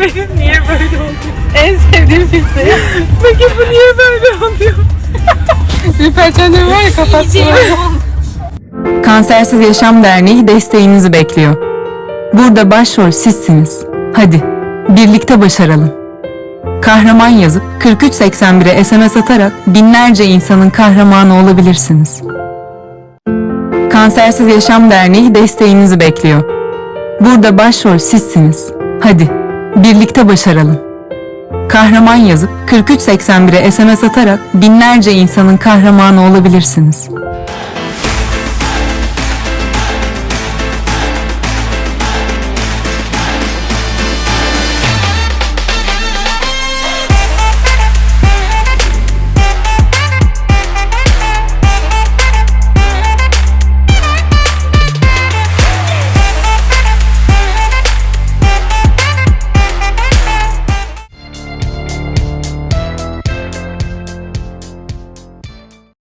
Benim niye böyle oldu? En sevdiğim filmde. Peki bu niye böyle oldu? Bir perçemde var ya kapatsın. Kansersiz Yaşam Derneği desteğinizi bekliyor. Burada başrol sizsiniz. Hadi, birlikte başaralım. Kahraman yazıp 4381'e SMS atarak binlerce insanın kahramanı olabilirsiniz. Kansersiz Yaşam Derneği desteğinizi bekliyor. Burada başrol sizsiniz. Hadi, birlikte başaralım. Kahraman yazıp 4381'e SMS atarak binlerce insanın kahramanı olabilirsiniz.